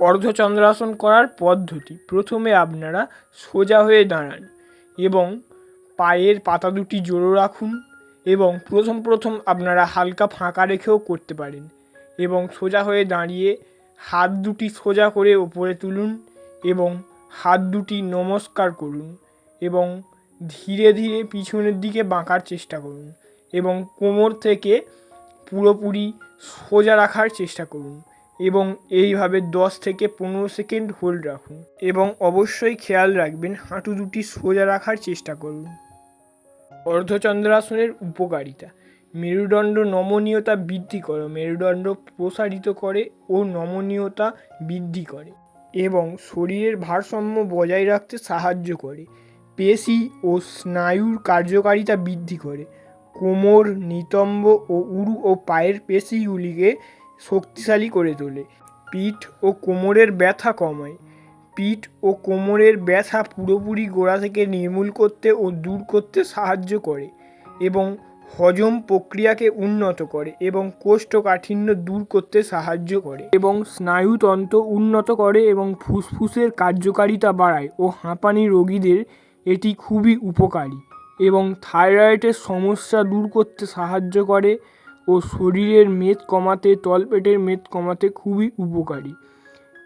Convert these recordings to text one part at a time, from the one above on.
অর্ধচন্দ্রাসন করার পদ্ধতি। প্রথমে আপনারা সোজা হয়ে দাঁড়ান এবং পায়ের পাতা দুটি জোড়ো রাখুন এবং প্রথম প্রথম আপনারা হালকা ফাঁকা রেখেও করতে পারেন এবং সোজা হয়ে দাঁড়িয়ে হাত দুটি সোজা করে ওপরে তুলুন এবং হাত দুটি নমস্কার করুন এবং ধীরে ধীরে পিছনের দিকে বাঁকার চেষ্টা করুন এবং কোমর থেকে পুরোপুরি সোজা রাখার চেষ্টা করুন। এবং এইভাবে দশ থেকে পনেরো সেকেন্ড হোল্ড রাখুন এবং অবশ্যই খেয়াল রাখবেন হাঁটু দুটি সোজা রাখার চেষ্টা করুন। অর্ধচন্দ্রাসনের উপকারিতা, মেরুদণ্ড নমনীয়তা বৃদ্ধি করে, মেরুদণ্ড প্রসারিত করে ও নমনীয়তা বৃদ্ধি করে এবং শরীরের ভারসাম্য বজায় রাখতে সাহায্য করে। পেশি ও স্নায়ুর কার্যকারিতা বৃদ্ধি করে। কোমর, নিতম্ব ও উরু ও পায়ের পেশিগুলিকে শক্তিশালী করে তোলে। পিঠ ও কোমরের ব্যথা কমায়। পিঠ ও কোমরের ব্যথা পুরোপুরি গোড়া থেকে নির্মূল করতে ও দূর করতে সাহায্য করে এবং হজম প্রক্রিয়াকে উন্নত করে এবং কোষ্ঠকাঠিন্য দূর করতে সাহায্য করে এবং স্নায়ুতন্ত্র উন্নত করে এবং ফুসফুসের কার্যকারিতা বাড়ায় ও হাঁপানি রোগীদের এটি খুবই উপকারী এবং থাইরয়েডের সমস্যা দূর করতে সাহায্য করে ও শরীরের মেদ কমাতে, তলপেটের মেদ কমাতে খুবই উপকারী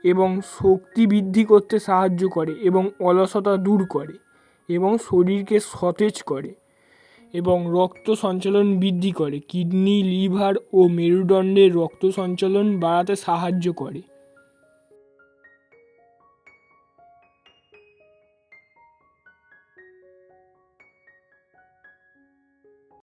এবং শক্তি বৃদ্ধি করতে সাহায্য করে এবং অলসতা দূর করে এবং শরীরকে সতেজ করে এবং রক্ত সঞ্চালন বৃদ্ধি করে। কিডনি, লিভার ও মেরুদণ্ডের রক্ত সঞ্চালন বাড়াতে সাহায্য করে।